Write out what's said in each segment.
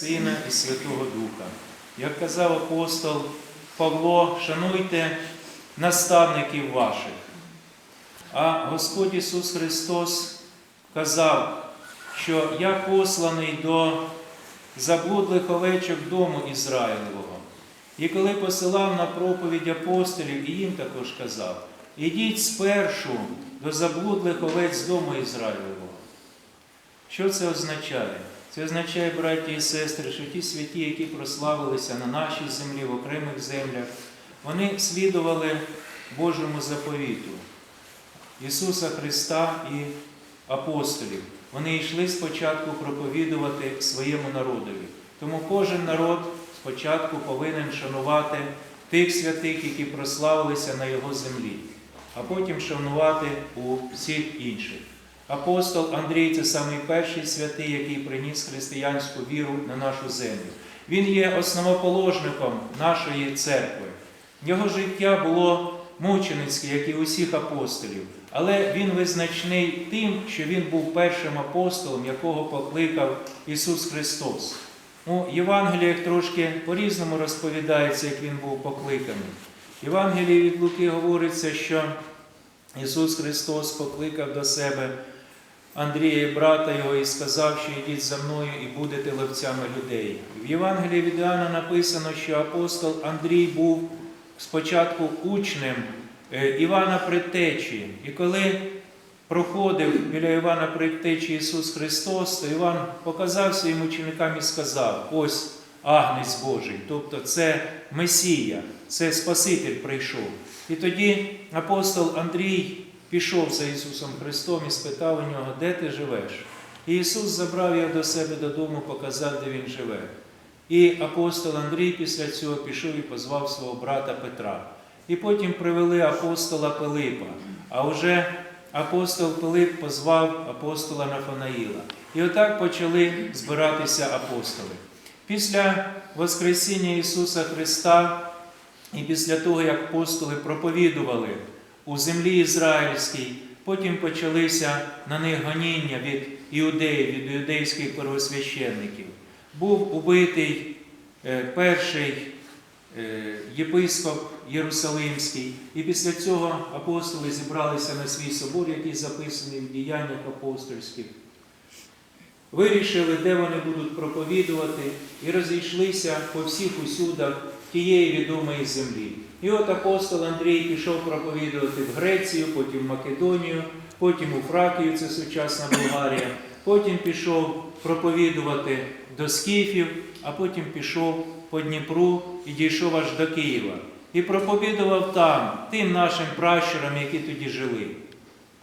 Сина і Святого Духа. Як казав апостол Павло, шануйте наставників ваших. А Господь Ісус Христос казав, що я посланий до заблудлих овечок дому Ізраїлевого. І коли посилав на проповідь апостолів, і їм також казав: ідіть спершу до заблудлих овець дому Ізраїлевого. Що це означає? Це означає, браті і сестри, що ті святі, які прославилися на нашій землі, в окремих землях, вони слідували Божому заповіту Ісуса Христа і апостолів. Вони йшли спочатку проповідувати своєму народові. Тому кожен народ спочатку повинен шанувати тих святих, які прославилися на його землі, а потім шанувати у всіх інших. Апостол Андрій це самий перший святий, який приніс християнську віру на нашу землю. Він є основоположником нашої церкви. Його життя було мученицьке, як і усіх апостолів, але він визначний тим, що він був першим апостолом, якого покликав Ісус Христос. У Євангеліях трошки по-різному розповідається, як він був покликаний. Євангелії від Луки говориться, що Ісус Христос покликав до себе Андрія брата його і сказав, що йдіть за мною і будете ловцями людей. В Євангелії від Іоанна написано, що апостол Андрій був спочатку учнем е, Івана Предтечі. І коли проходив біля Івана Предтечі Ісус Христос, то Іван показав своїм ученикам і сказав: ось Агнець Божий, тобто це Месія, це Спаситель прийшов. І тоді апостол Андрій пішов за Ісусом Христом і спитав у нього, де ти живеш? І Ісус забрав його до себе додому, показав, де він живе. І апостол Андрій після цього пішов і позвав свого брата Петра. І потім привели апостола Пилипа. А вже апостол Пилип позвав апостола Нафанаїла. І отак почали збиратися апостоли. Після Воскресіння Ісуса Христа і після того, як апостоли проповідували у землі Ізраїльській, потім почалися на них гоніння від іудеїв, від іудейських первосвященників. Був убитий е, перший е, єпископ Єрусалимський, і після цього апостоли зібралися на свій собор, який записаний в діяннях апостольських. Вирішили, де вони будуть проповідувати, і розійшлися по всіх усюдах тієї відомої землі. І от апостол Андрій пішов проповідувати в Грецію, потім в Македонію, потім у Фракію, це сучасна Болгарія, потім пішов проповідувати до Скіфів, а потім пішов по Дніпру і дійшов аж до Києва. І проповідував там тим нашим пращурам, які тоді жили.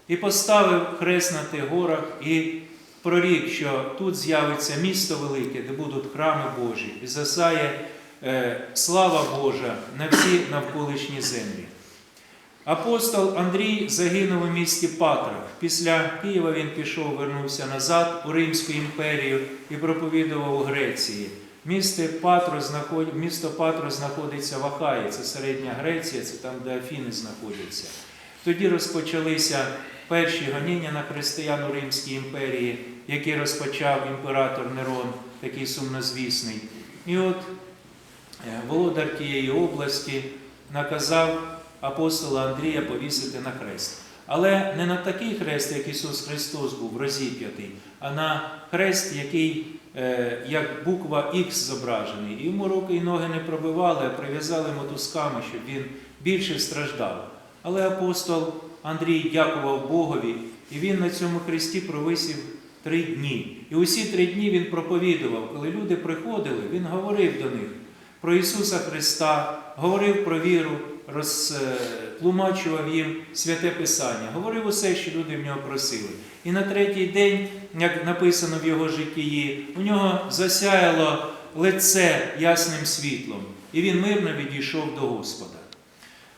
І поставив хрест на тих горах і прорік, що тут з'явиться місто велике, де будуть храми Божі, і засає слава Божа на всі навколишні землі. Апостол Андрій загинув у місті Патрах. Після Києва він пішов, вернувся назад у Римську імперію і проповідував у Греції. Місто Патро. Місто Патро знаходиться в Ахаї, це середня Греція, це там, де Афіни знаходяться. Тоді розпочалися перші гоніння на християн у Римській імперії, які розпочав імператор Нерон, такий сумнозвісний. І от е, володар тієї області наказав апостола Андрія повісити на хрест. Але не на такий хрест, як Ісус Христос був розіп'ятий, а на хрест, який е, як буква Х зображений. Йому руки і ноги не пробивали, а прив'язали мотузками, щоб він більше страждав. Але апостол Андрій дякував Богові, і він на цьому хресті провисів три дні. І усі три дні він проповідував. Коли люди приходили, він говорив до них про Ісуса Христа, говорив про віру, розтлумачував їм святе Писання, говорив усе, що люди в нього просили. І на третій день, як написано в його житті, у нього засяяло лице ясним світлом, і він мирно відійшов до Господа.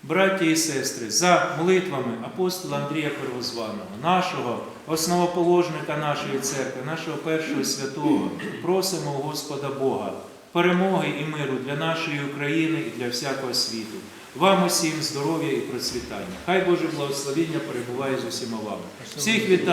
Браті і сестри, за молитвами апостола Андрія Первозваного, нашого основоположника нашої церкви, нашого першого святого, просимо у Господа Бога перемоги і миру для нашої України і для всякого світу. Вам усім здоров'я і процвітання. Хай Боже благословіння перебуває з усіма вами. Всіх вітаю.